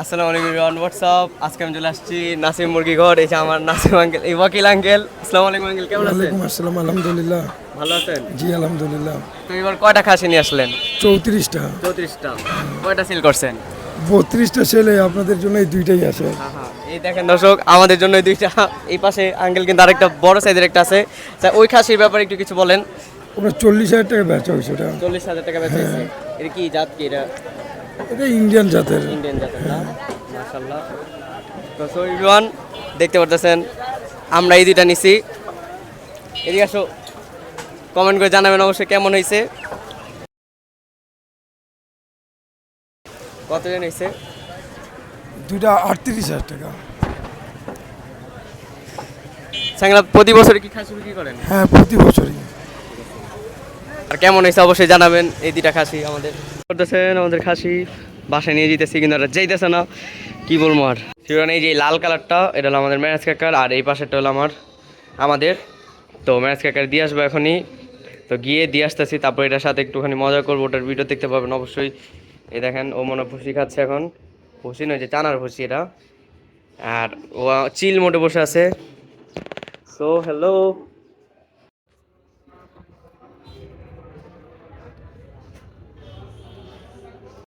আসসালামু আলাইকুম রিওয়ান হোয়াটসঅ্যাপ আজকে আমি চলে আসছি নাসিম মুরগি ঘর এই যে আমার নাসিম আঙ্কেল এই ওয়াকিল আঙ্কেল আসসালামু আলাইকুম আঙ্কেল কেমন আছেন? ওয়ালাইকুম আসসালাম আলহামদুলিল্লাহ। ভালো আছেন? জি আলহামদুলিল্লাহ। তো এবার কয়টা খাসি নিয়ে আসলেন? চৌত্রিশটা। চৌত্রিশটা। কয়টা সিল করছেন? বত্রিশটা ছেলে আপনাদের জন্য এই দুইটাই আছে। এই দেখেন দর্শক আমাদের জন্য এই দুইটা। এই পাশে আঙ্কেল কিন্তু আরেকটা বড় সাইজের একটা আছে। তা ওই খাসির ব্যাপারে একটু কিছু বলেন। ওটা চল্লিশ হাজার টাকা বেচা হয়েছে ওটা। চল্লিশ হাজার টাকা বেচা হয়েছে। এটা কি জাত কি এটা? এটা ইন্ডিয়ান জাতের। ইন্ডিয়ান জাতের না? তো সো এভরিওয়ান দেখতে পারতেছেন আমরা এই দুইটা নিছি। এদিকে আসো কমেন্ট করে জানাবেন অবশ্যই কেমন হয়েছে। কতজন হয়েছে? দুটা আটত্রিশ হাজার টাকা। সাংলা প্রতি বছরে কি খাসি বিক্রি করেন? হ্যাঁ প্রতি বছরই। আর কেমন হয়েছে অবশ্যই জানাবেন। এই দুইটা খাসি আমাদের। করতেছেন আমাদের খাসি বাসায় নিয়ে যেতেছি কিন্তু আর যাইতেছে না। কি বলব আর? শিরোন এই যে লাল কালারটা এটা হলো আমাদের ম্যারেজ কাকার আর এই পাশেরটা হলো আমার আমাদের। তো ম্যারেজ কাকার দিয়ে আসব এখনই। তো গিয়ে দিয়ে আসতেছি তারপর এটার সাথে একটুখানি মজা করব ওটার ভিডিও দেখতে পাবেন অবশ্যই। এই দেখেন ও মনে ভুসি খাচ্ছে এখন। ভুসি নয় যে চানার ভুসি এটা। আর ও চিল মোটে বসে আছে। So hello